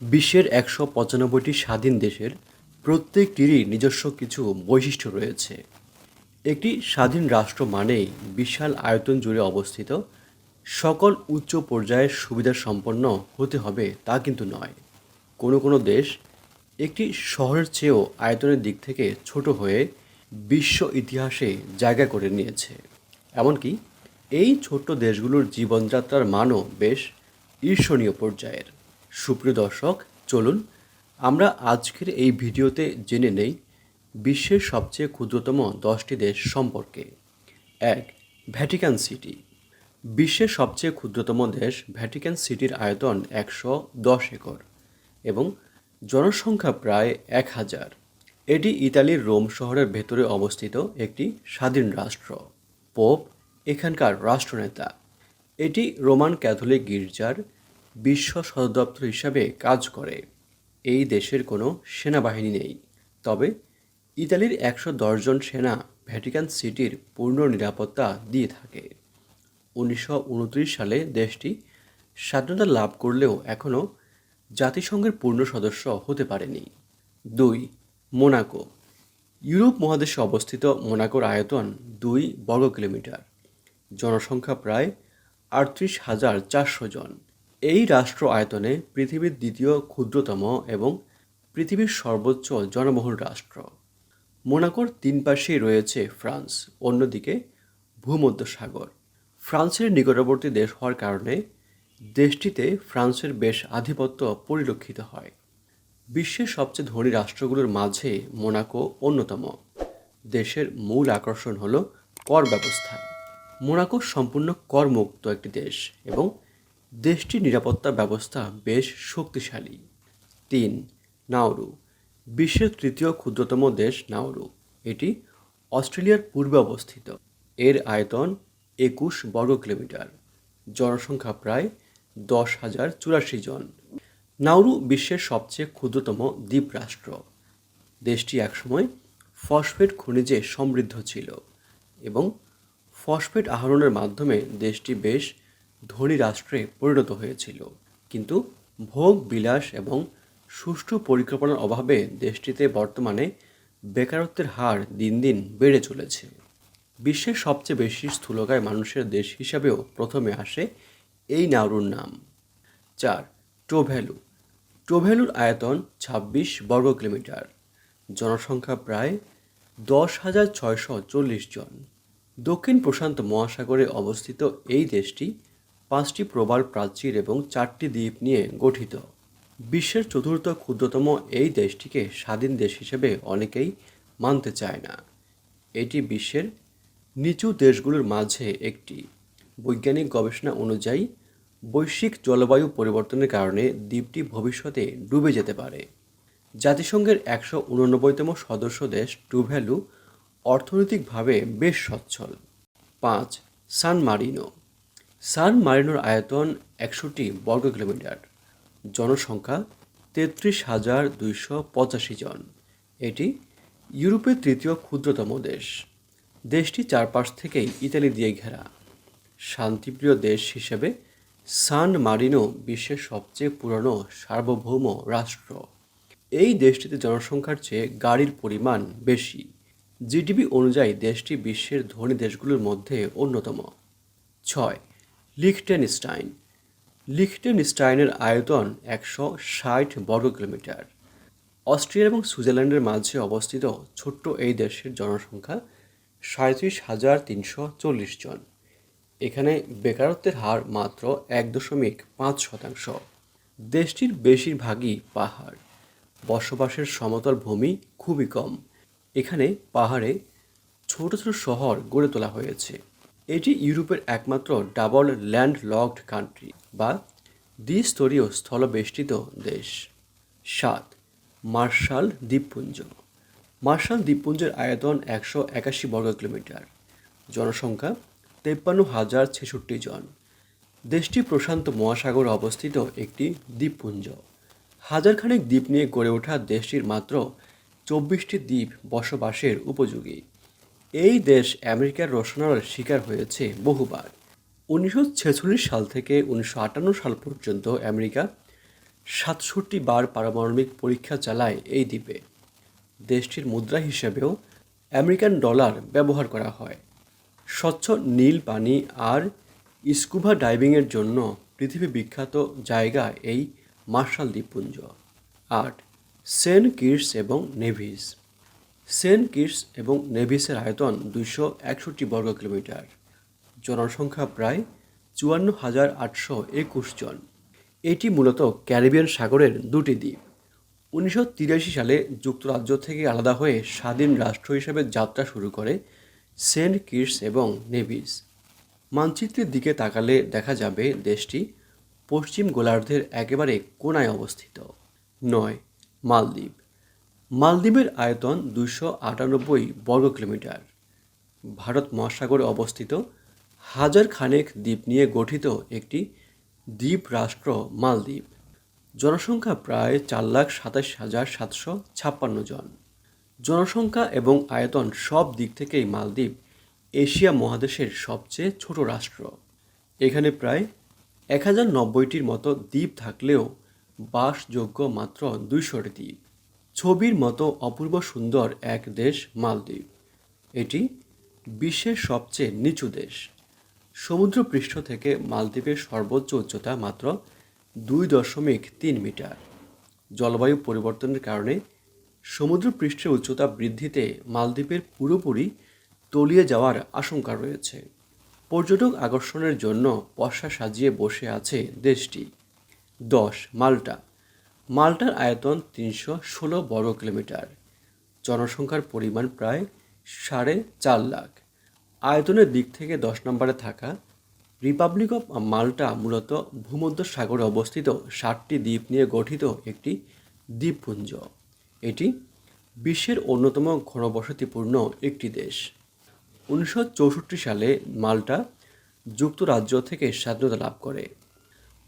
বিশ্বের একশো পঁচানব্বইটি স্বাধীন দেশের প্রত্যেকটিরই নিজস্ব কিছু বৈশিষ্ট্য রয়েছে। একটি স্বাধীন রাষ্ট্র মানেই বিশাল আয়তন জুড়ে অবস্থিত। সকল উচ্চ পর্যায়ের সুবিধা সম্পন্ন হতে হবে তা কিন্তু নয়। কোনো কোনো দেশ একটি শহরের চেয়েও আয়তনের দিক থেকে ছোট হয়ে বিশ্ব ইতিহাসে জায়গা করে নিয়েছে। এমনকি এই ছোট্ট দেশগুলোর জীবনযাত্রার মানও বেশ ঈর্ষণীয় পর্যায়ের। সুপ্রিয় দর্শক, চলুন। আমরা আজকের এই ভিডিওতে জেনে নেই বিশ্বের সবচেয়ে ক্ষুদ্রতম দশটি দেশ সম্পর্কে। এক, ভ্যাটিকান সিটি। বিশ্বের সবচেয়ে ক্ষুদ্রতম দেশ ভ্যাটিকান সিটির আয়তন একশো দশ একর এবং জনসংখ্যা প্রায় এক হাজার। এটি ইতালির রোম শহরের ভেতরে অবস্থিত একটি স্বাধীন রাষ্ট্র। পোপ, এখানকার রাষ্ট্রনেতা। এটি রোমান ক্যাথলিক গির্জার বিশ্ব সদর দপ্তর হিসাবে কাজ করে। এই দেশের কোনো সেনাবাহিনী নেই। তবে ইতালির একশো জন সেনা ভ্যাটিকান সিটির পূর্ণ নিরাপত্তা দিয়ে থাকে। উনিশশো উনত্রিশ সালে দেশটি স্বাধীনতা লাভ করলেও এখনও জাতিসংঘের পূর্ণ সদস্য হতে পারেনি। দুই, মোনাকো। ইউরোপ মহাদেশে অবস্থিত মোনাকোর আয়তন দুই বর্গ কিলোমিটার জনসংখ্যা প্রায় আটত্রিশ হাজার চারশো জন। এই রাষ্ট্র আয়তনে পৃথিবীর দ্বিতীয় ক্ষুদ্রতম এবং পৃথিবীর সর্বোচ্চ জনবহুল রাষ্ট্র। মোনাকোর তিন পাশেই রয়েছে ফ্রান্স, অন্যদিকে ভূমধ্যসাগর। ফ্রান্সের নিকটবর্তী দেশ হওয়ার কারণে দেশটিতে ফ্রান্সের বেশ আধিপত্য পরিলক্ষিত হয়। বিশ্বের সবচেয়ে ধনী রাষ্ট্রগুলোর মাঝে মোনাকো অন্যতম। দেশের মূল আকর্ষণ হল কর ব্যবস্থা। মোনাকো সম্পূর্ণ করমুক্ত একটি দেশ এবং দেশটির নিরাপত্তা ব্যবস্থা বেশ শক্তিশালী। তিন নাউরু বিশ্বের তৃতীয় ক্ষুদ্রতম দেশ নাউরু এটি অস্ট্রেলিয়ার পূর্বে অবস্থিত। এর আয়তন একুশ বর্গ কিলোমিটার। জনসংখ্যা প্রায় দশ হাজার চুরাশি জন। নাউরু বিশ্বের সবচেয়ে ক্ষুদ্রতম দ্বীপ রাষ্ট্র দেশটি একসময় ফসফেট খনিজে সমৃদ্ধ ছিল এবং ফসফেট আহরণের মাধ্যমে দেশটি বেশ ধনী রাষ্ট্রে পরিণত হয়েছিল। কিন্তু ভোগ, বিলাস এবং সুষ্ঠু পরিকল্পনার অভাবে দেশটিতে বর্তমানে বেকারত্বের হার দিন দিন বেড়ে চলেছে। বিশ্বের সবচেয়ে বেশি স্থূলকায় মানুষের দেশ হিসাবেও প্রথমে আসে এই নাউরুর নাম। চার টোভ্যালু টোভ্যালুর আয়তন ছাব্বিশ বর্গ কিলোমিটার। জনসংখ্যা প্রায় দশ হাজার ছয়শো চল্লিশ জন। দক্ষিণ প্রশান্ত মহাসাগরে অবস্থিত এই দেশটি পাঁচটি প্রবাল প্রাচীর এবং চারটি দ্বীপ নিয়ে গঠিত। বিশ্বের চতুর্থ ক্ষুদ্রতম এই দেশটিকে স্বাধীন দেশ হিসেবে অনেকেই মানতে চায় না। এটি বিশ্বের নিচু দেশগুলোর মাঝে একটি। বৈজ্ঞানিক গবেষণা অনুযায়ী, বৈশ্বিক জলবায়ু পরিবর্তনের কারণে দ্বীপটি ভবিষ্যতে ডুবে যেতে পারে। জাতিসংঘের একশো উননব্বইতম সদস্য দেশ টুভ্যালু অর্থনৈতিকভাবে বেশ সচ্ছল। পাঁচ, সান মারিনো। সান মারিনোর আয়তন একশোটি বর্গ কিলোমিটার। জনসংখ্যা তেত্রিশ হাজার দুইশো পঁচাশি জন। এটি ইউরোপের তৃতীয় ক্ষুদ্রতম দেশ। দেশটি চারপাশ থেকেই ইতালি দিয়ে ঘেরা। শান্তিপ্রিয় দেশ হিসেবে সান মারিনো বিশ্বের সবচেয়ে পুরনো সার্বভৌম রাষ্ট্র। এই দেশটিতে জনসংখ্যার চেয়ে গাড়ির পরিমাণ বেশি। জিডিপি অনুযায়ী দেশটি বিশ্বের ধনী দেশগুলোর মধ্যে অন্যতম। ছয় লিখটেনস্টাইন। লিখটেনস্টাইনের আয়তন একশো ষাট বর্গ কিলোমিটার। অস্ট্রিয়া এবং সুইজারল্যান্ডের মাঝে অবস্থিত ছোট্ট এই দেশের জনসংখ্যা সাঁত্রিশ হাজার তিনশো চল্লিশ জন। এখানে বেকারত্বের হার মাত্র এক দশমিক পাঁচ শতাংশ। দেশটির বেশিরভাগই পাহাড়। বসবাসের সমতল ভূমি খুবই কম। এখানে পাহাড়ে ছোট ছোট শহর গড়ে তোলা হয়েছে। এটি ইউরোপের একমাত্র ডাবল ল্যান্ড লকড কান্ট্রি বা দ্বিস্তরীয় স্থলবেষ্টিত দেশ। সাত, মার্শাল দ্বীপপুঞ্জ। মার্শাল দ্বীপপুঞ্জের আয়তন একশো একাশি বর্গ কিলোমিটার। জনসংখ্যা তেপ্পান্ন হাজার ছেষট্টি জন। দেশটি প্রশান্ত মহাসাগর অবস্থিত একটি দ্বীপপুঞ্জ। হাজারখানেক দ্বীপ নিয়ে গড়ে ওঠা দেশটির মাত্র চব্বিশটি দ্বীপ বসবাসের উপযোগী। এই দেশ আমেরিকার রসনার শিকার হয়েছে বহুবার। উনিশশো ছেচল্লিশ সাল থেকে উনিশশো আটান্ন সাল পর্যন্ত আমেরিকা সাতষট্টি বার পারমাণবিক পরীক্ষা চালায় এই দ্বীপে। দেশটির মুদ্রা হিসেবেও আমেরিকান ডলার ব্যবহার করা হয়। স্বচ্ছ নীল পানি আর স্কুবা ডাইভিংয়ের জন্য পৃথিবী বিখ্যাত জায়গা এই মার্শাল দ্বীপপুঞ্জ। আট, সেন্ট কিটস এবং নেভিস। সেন্ট কিটস এবং নেভিসের আয়তন দুইশো একষট্টি বর্গ কিলোমিটার। জনসংখ্যা প্রায় চুয়ান্ন হাজার আটশো একুশ জন। এটি মূলত ক্যারিবিয়ান সাগরের দুটি দ্বীপ। উনিশশো তিরাশি সালে যুক্তরাজ্য থেকে আলাদা হয়ে স্বাধীন রাষ্ট্র হিসেবে যাত্রা শুরু করে সেন্ট কিটস এবং নেভিস। মানচিত্রের দিকে তাকালে দেখা যাবে দেশটি পশ্চিম গোলার্ধের একেবারে কোনায় অবস্থিত। নয়, মালদ্বীপ। মালদ্বীপের আয়তন দুশো আটানব্বই বর্গ কিলোমিটার। ভারত মহাসাগরে অবস্থিত। হাজার খানেক দ্বীপ নিয়ে গঠিত একটি দ্বীপ রাষ্ট্র মালদ্বীপ। জনসংখ্যা প্রায় চার লাখ সাতাশ হাজার সাতশো ছাপ্পান্ন জন। জনসংখ্যা এবং আয়তন সব দিক থেকেই মালদ্বীপ এশিয়া মহাদেশের সবচেয়ে ছোট রাষ্ট্র। এখানে প্রায় এক হাজার নব্বইটির মতো দ্বীপ থাকলেও বাসযোগ্য মাত্র দুইশোটি দ্বীপ। ছবির মতো অপূর্ব সুন্দর এক দেশ মালদ্বীপ। এটি বিশ্বের সবচেয়ে নিচু দেশ। সমুদ্রপৃষ্ঠ থেকে মালদ্বীপের সর্বোচ্চ উচ্চতা মাত্র দুই দশমিক তিন মিটার। জলবায়ু পরিবর্তনের কারণে সমুদ্রপৃষ্ঠের উচ্চতা বৃদ্ধিতে মালদ্বীপের পুরোপুরি তলিয়ে যাওয়ার আশঙ্কা রয়েছে। পর্যটক আকর্ষণের জন্য পশা সাজিয়ে বসে আছে দেশটি। দশ, মাল্টা। মাল্টার আয়তন তিনশো ষোলো বর্গ কিলোমিটার। জনসংখ্যার পরিমাণ প্রায় সাড়ে চার লাখ। আয়তনের দিক থেকে দশ নম্বরে থাকা রিপাবলিক অফ মাল্টা মূলত ভূমধ্য সাগরে অবস্থিত ষাটটি দ্বীপ নিয়ে গঠিত একটি দ্বীপপুঞ্জ। এটি বিশ্বের অন্যতম ঘনবসতিপূর্ণ একটি দেশ। উনিশশো চৌষট্টি সালে মাল্টা যুক্তরাজ্য থেকে স্বাধীনতা লাভ করে।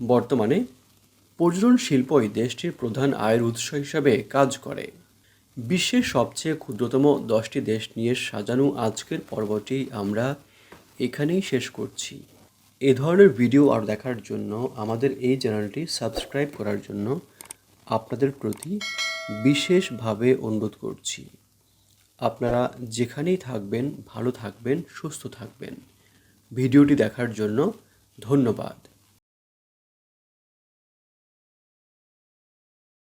বর্তমানে পর্যটন শিল্পই দেশটির প্রধান আয়ের উৎস হিসাবে কাজ করে। বিশ্বের সবচেয়ে ক্ষুদ্রতম দশটি দেশ নিয়ে সাজানো আজকের পর্বটি আমরা এখানেই শেষ করছি। এ ধরনের ভিডিও আর দেখার জন্য আমাদের এই চ্যানেলটি সাবস্ক্রাইব করার জন্য আপনাদের প্রতি বিশেষভাবে অনুরোধ করছি। আপনারা যেখানেই থাকবেন, ভালো থাকবেন, সুস্থ থাকবেন। ভিডিওটি দেখার জন্য ধন্যবাদ।